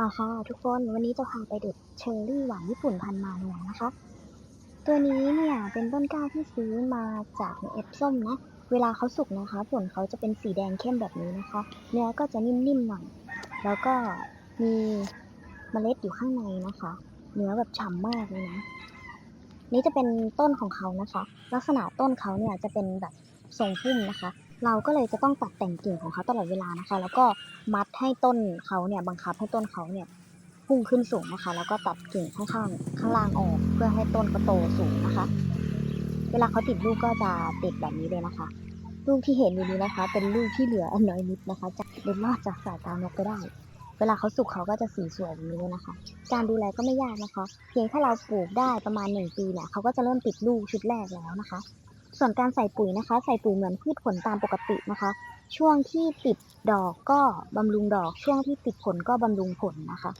มาค่ะทุกคนวันนี้จะพาไปเด็ดเชอร์รี่หวานญี่ปุ่นพันมาเนียนะคะ ตัวนี้เนี่ยเป็นต้นกล้าที่ซื้อมาจากเอฟส้มนะ เวลาเขาสุกนะคะ ผลเขาจะเป็นสีแดงเข้มแบบนี้นะคะ เนื้อก็จะนิ่มๆหน่อยแล้วก็มีเมล็ดอยู่ข้างในนะคะ เนื้อแบบฉ่ำมากเลยนะ นี่จะเป็นต้นของเขานะคะ ลักษณะต้นเขาเนี่ยจะเป็นแบบทรงพุ่มนะคะ เราก็เลยจะต้องตัดแต่งกิ่งของเขาตลอดเวลานะคะ แล้วก็มัดให้ต้นเขาเนี่ยบังคับให้ต้นเขาเนี่ยพุ่งขึ้นสูงนะคะ แล้วก็ตัดกิ่งข้างๆข้างล่างออก เพื่อให้ต้นเขาโตสูงนะคะ เวลาเขาติดลูกก็จะติดแบบนี้เลยนะคะ ลูกที่เห็นอยู่นี้นะคะ เป็นลูกที่เหลืออันน้อยนิดนะคะจะเด็นรอดจากสายตานกไปได้ เวลาเขาสุกเขาก็จะสีสวยแบบนี้เลยนะคะ การดูแลก็ไม่ยากนะคะ เพียงแค่เราปลูกได้ประมาณ1ปีเนี่ยเขาก็จะเริ่มติดลูกชุดแรกแล้วนะคะ ส่วนการใส่ปุ๋ยนะคะ ใส่ปุ๋ยเหมือนพืชผลตามปกตินะคะ ช่วงที่ติดดอกก็บำรุงดอก ช่วงที่ติดผลก็บำรุงผลนะคะ